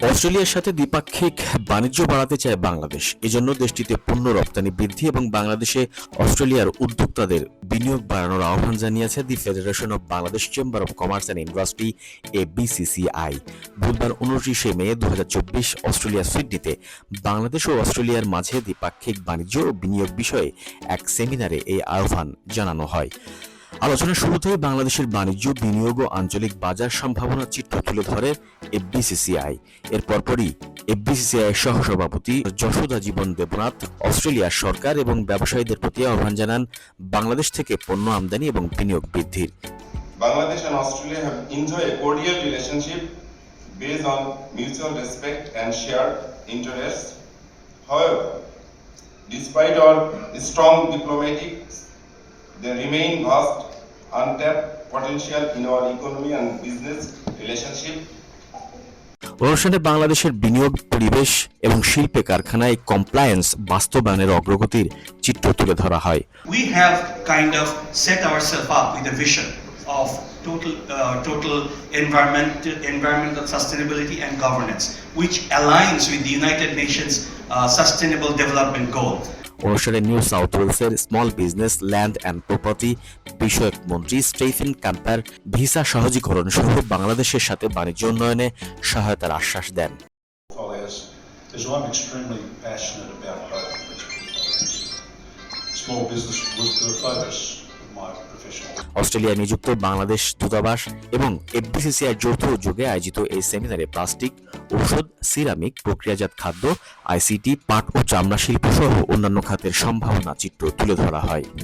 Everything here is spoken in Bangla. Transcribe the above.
অস্ট্রেলিয়ার সাথে দ্বিপাক্ষিক বাণিজ্য বাড়াতে চায় বাংলাদেশ। এজন্য দেশটিতে পণ্য রপ্তানি বৃদ্ধি এবং বাংলাদেশে অস্ট্রেলিয়ার উদ্যোক্তাদের বিনিয়োগ বাড়ানোর আহ্বান জানিয়েছে the federation of Bangladesh chamber of commerce and industry, A BCCI বুধবার উনত্রিশে মে দু অস্ট্রেলিয়া সিডনিতে বাংলাদেশ ও অস্ট্রেলিয়ার মাঝে দ্বিপাক্ষিক বাণিজ্য ও বিনিয়োগ বিষয়ে এক সেমিনারে এই আহ্বান জানানো হয়। আলোচনা শুরুতেই বাংলাদেশের বাণিজ্য, বিনিয়োগ ও আঞ্চলিক বাজার সম্ভাবনার চিত্র তুলে ধরে এফবিসিসিআই এর পরপরই এফবিসিসিআই সহসভাপতি যশোদা জীবন দেবনাথ, অস্ট্রেলিয়ার সরকার এবং ব্যবসায়ীদের প্রতি আহ্বান জানান বাংলাদেশ থেকে পণ্য আমদানি এবং বিনিয়োগ বৃদ্ধির। Bangladesh and Australia have enjoy a cordial relationship base on mutual respect and share interest however despite our strong diplomatic they remain vast untapped potential in our economy and business relationship অনুষ্ঠানে বাংলাদেশের বিনিয়োগ পরিবেশ এবং শিল্পে কারখানায় কমপ্লায়েন্স বাস্তবায়নের অগ্রগতির চিত্র তুলে ধরা হয় we have kind of set ourselves up with a vision of total uh, total environment environmental sustainability and governance which aligns with the united nations uh, sustainable development goal অনুসারে নিউ সাউথ ওয়েলসের small business, land and property বিষয়ক মন্ত্রী স্টেফেন কাম্পার ভিসা সহজীকরণ সহ বাংলাদেশের সাথে বাণিজ্য উন্নয়নে সহায়তার আশ্বাস দেন. অস্ট্রেলিয়ায় নিযুক্ত বাংলাদেশ দূতাবাস এবং এফবিসিসিআই যৌথ উদ্যোগে আয়োজিত এই সেমিনারে প্লাস্টিক, ঔষধ, সিরামিক, প্রক্রিয়াজাত খাদ্য, আইসিটি, পাট ও চামড়া শিল্প সহ অন্যান্য খাতের সম্ভাবনা চিত্র তুলে ধরা হয়।